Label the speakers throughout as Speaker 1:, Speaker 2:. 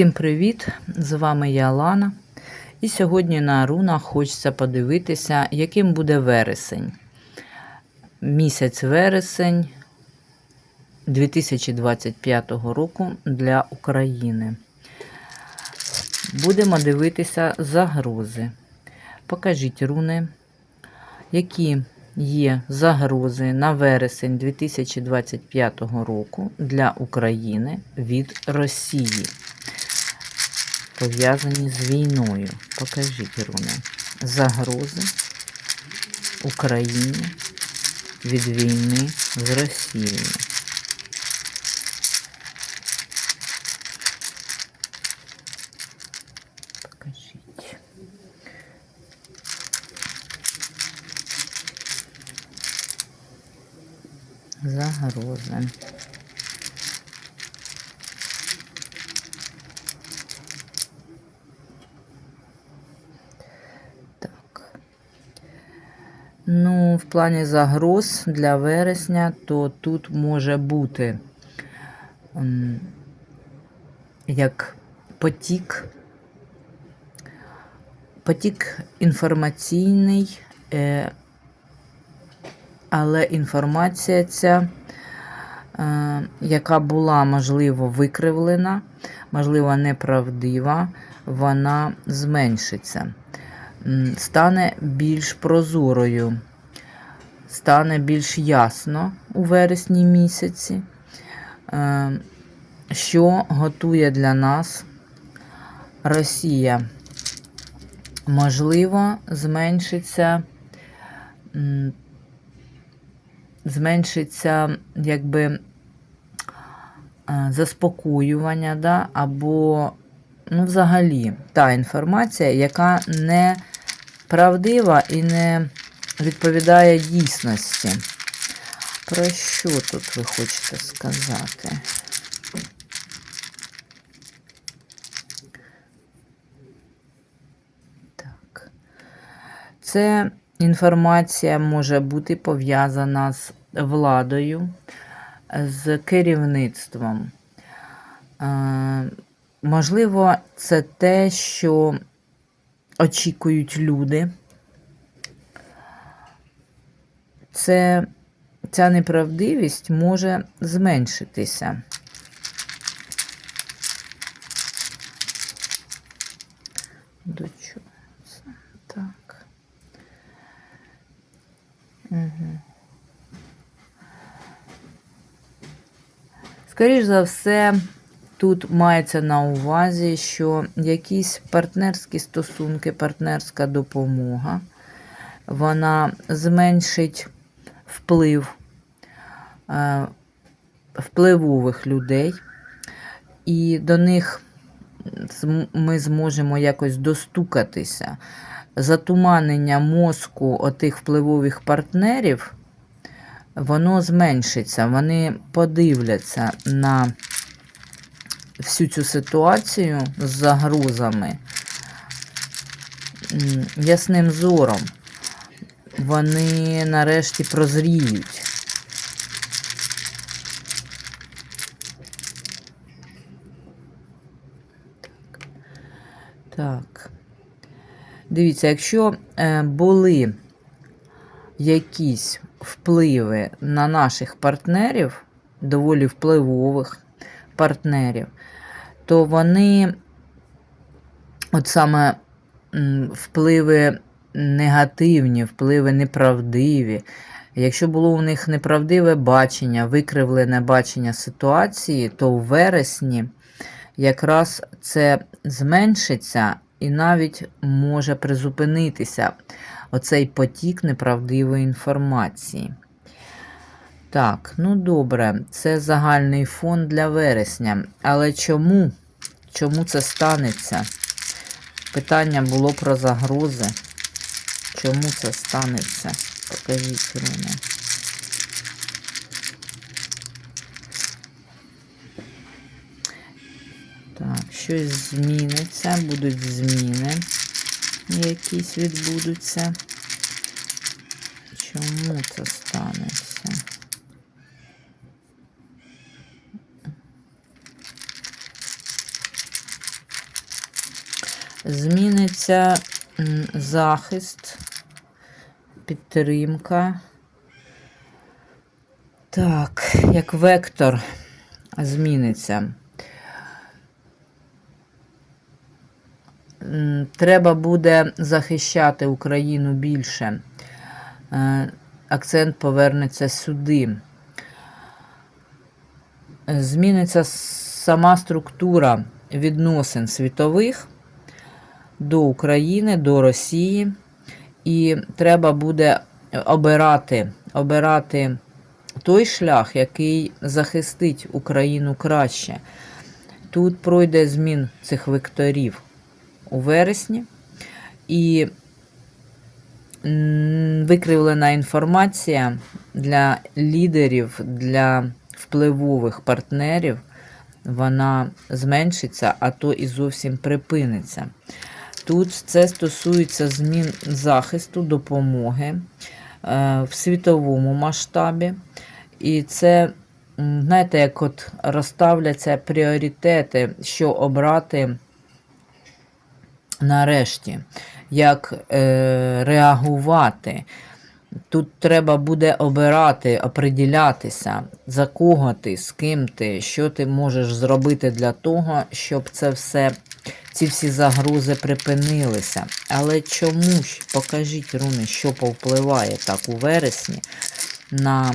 Speaker 1: Всім привіт! З вами я Лана. І сьогодні на рунах хочеться подивитися, яким буде вересень. Місяць вересень 2025 року для України. Будемо дивитися загрози. Покажіть руни, які є загрози на вересень 2025 року для України від Росії, пов'язані з війною. Покажіть руни. Загрози Україні від війни з Росією. Покажіть. Загрози. Ну, в плані загроз для вересня, то тут може бути як потік, потік інформаційний, е, але інформація ця, е, яка була, можливо, викривлена, можливо, неправдива, вона зменшиться, стане більш прозорою, стане більш ясно у вересні місяці, е, що готує для нас Росія. Можливо, зменшиться зменшиться якби е, заспокоювання, да, або, ну, взагалі, та інформація, яка не правдива і не відповідає дійсності. Про що тут ви хочете сказати? Так. Це інформація може бути пов'язана з владою, з керівництвом. Е, Можливо, це те, що очікують люди. Це, Ця неправдивість може зменшитися. До чого це? Так. Угу. Скоріш за все, тут мається на увазі, що якісь партнерські стосунки, партнерська допомога, вона зменшить вплив е, впливових людей, і до них ми зможемо якось достукатися. Затуманення мозку отих впливових партнерів, воно зменшиться. Вони подивляться на всю цю ситуацію з загрозами ясним зором. Вони нарешті прозріють. Так. Дивіться, якщо е, були якісь впливи на наших партнерів, доволі впливових партнерів, то вони, от саме впливи негативні, впливи неправдиві. Якщо було у них неправдиве бачення, викривлене бачення ситуації, то в вересні якраз це зменшиться і навіть може призупинитися оцей потік неправдивої інформації. Так, ну добре, це загальний фон для вересня. Але чому? Чому це станеться? Питання було про загрози. Чому це станеться? Покажіть руни. Так, щось зміниться, будуть зміни, якісь відбудуться. Чому це станеться? Зміниться захист, підтримка. Так, як вектор зміниться. Треба буде захищати Україну більше. Е, Акцент повернеться сюди. Зміниться сама структура відносин світових до України, до Росії. І треба буде обирати, обирати той шлях, який захистить Україну краще. Тут пройде змін цих векторів у вересні. І викривлена інформація для лідерів, для впливових партнерів, вона зменшиться, а то і зовсім припиниться. Тут це стосується змін захисту, допомоги е, в світовому масштабі. І це, знаєте, як от розставляться пріоритети, що обрати нарешті, як е, реагувати. Тут треба буде обирати, оприділятися, за кого ти, з ким ти, що ти можеш зробити для того, щоб це все, ці всі загрози припинилися. Але чому ж, покажіть, руни, що повпливає так у вересні на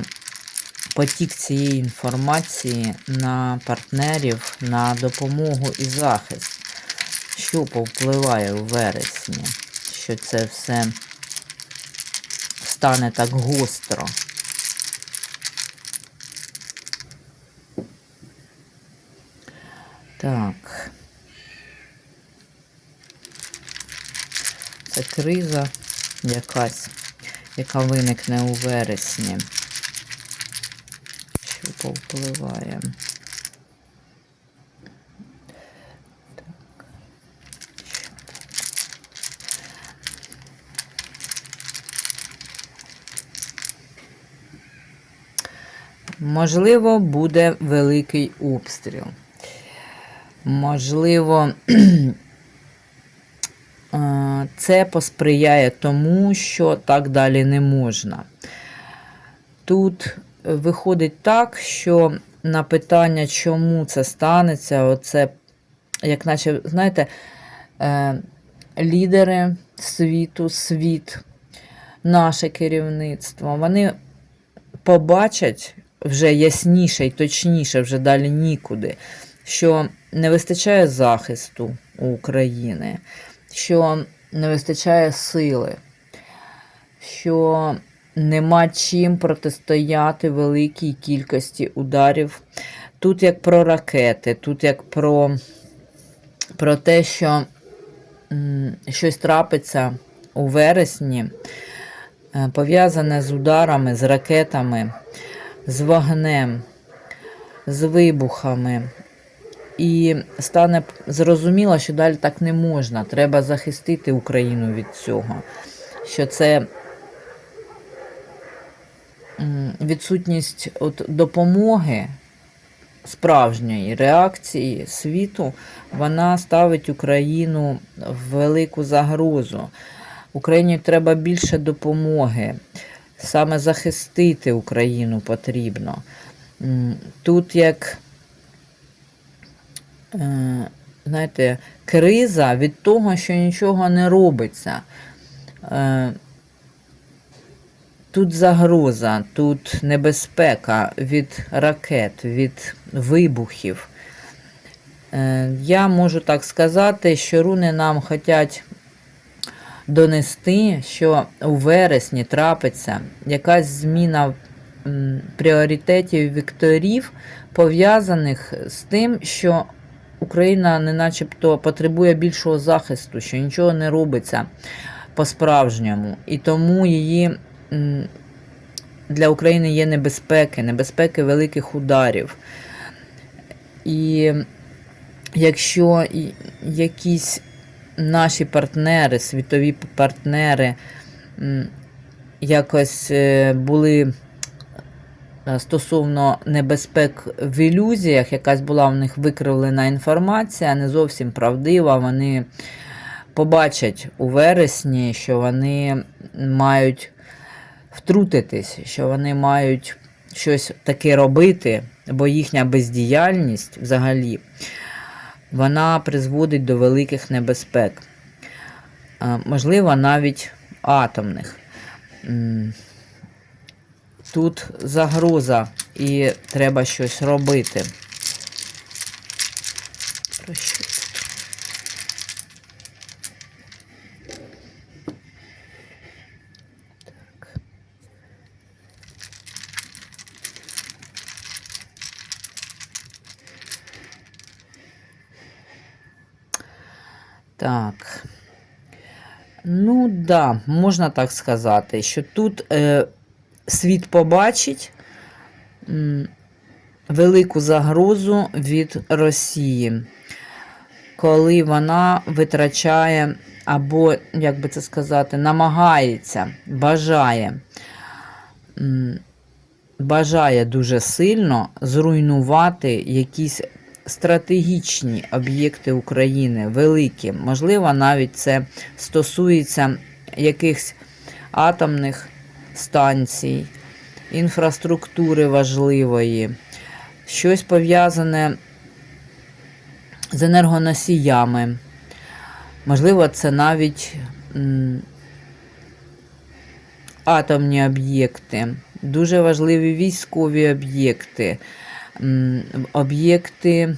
Speaker 1: потік цієї інформації, на партнерів, на допомогу і захист. Що повпливає у вересні, що це все стане так гостро. Так. Це криза якась, яка виникне у вересні. Що повпливає? Можливо, буде великий обстріл. Можливо, це посприяє тому, що так далі не можна. Тут виходить так, що на питання, чому це станеться, оце, як наче, знаєте, е, лідери світу, світ, наше керівництво, вони побачать вже ясніше і точніше, вже далі нікуди, що не вистачає захисту у України, що не вистачає сили, що нема чим протистояти великій кількості ударів. Тут як про ракети, тут як про, про те, що м, щось трапиться у вересні, е, пов'язане з ударами, з ракетами, з вогнем, з вибухами. І стане зрозуміло, що далі так не можна. Треба захистити Україну від цього. Що це відсутність от допомоги справжньої реакції світу, вона ставить Україну в велику загрозу. Україні треба більше допомоги. Саме захистити Україну потрібно. Тут як, знаєте, криза від того, що нічого не робиться. Е, Тут загроза, тут небезпека від ракет, від вибухів. Е, Я можу так сказати, що руни нам хочуть донести, що у вересні трапиться якась зміна пріоритетів вікторів, пов'язаних з тим, що Україна не начебто потребує більшого захисту, що нічого не робиться по-справжньому. І тому її для України є небезпеки, небезпеки великих ударів. І якщо якісь наші партнери, світові партнери якось е, були стосовно небезпек в ілюзіях, якась була в них викривлена інформація, не зовсім правдива, вони побачать у вересні, що вони мають втрутитись, що вони мають щось таке робити, бо їхня бездіяльність взагалі вона призводить до великих небезпек. Е, Можливо, навіть атомних. Тут загроза і треба щось робити. Так. Ну, да, можна так сказати, що тут е, світ побачить велику загрозу від Росії, коли вона витрачає або, як би це сказати, намагається, бажає, бажає дуже сильно зруйнувати якісь стратегічні об'єкти України, великі. Можливо, навіть це стосується якихось атомних станцій, інфраструктури важливої, щось пов'язане з енергоносіями. Можливо, це навіть атомні об'єкти, дуже важливі військові об'єкти, об'єкти,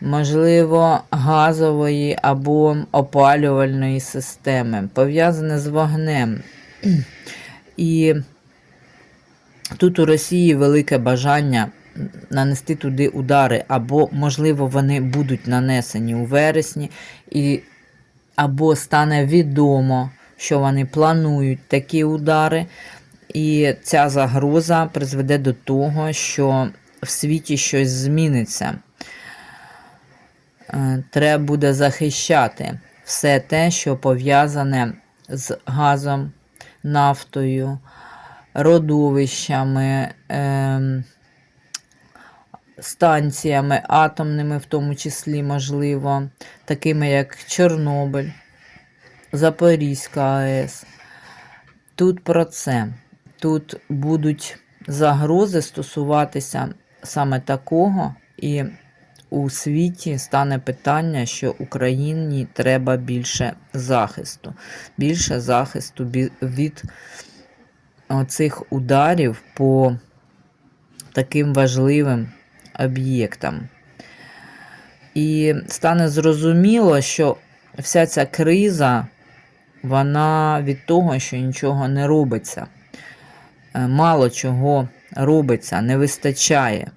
Speaker 1: можливо, газової або опалювальної системи, пов'язане з вогнем. І тут у Росії велике бажання нанести туди удари, або, можливо, вони будуть нанесені у вересні, і, або стане відомо, що вони планують такі удари. І ця загроза призведе до того, що в світі щось зміниться. Е, Треба буде захищати все те, що пов'язане з газом, нафтою, родовищами, ем, станціями атомними, в тому числі, можливо, такими як Чорнобиль, Запорізька АЕС. Тут про це. Тут будуть загрози стосуватися саме такого, і у світі стане питання, що Україні треба більше захисту, більше захисту від оцих ударів по таким важливим об'єктам. І стане зрозуміло, що вся ця криза, вона від того, що нічого не робиться. Е, Мало чого робиться, не вистачає.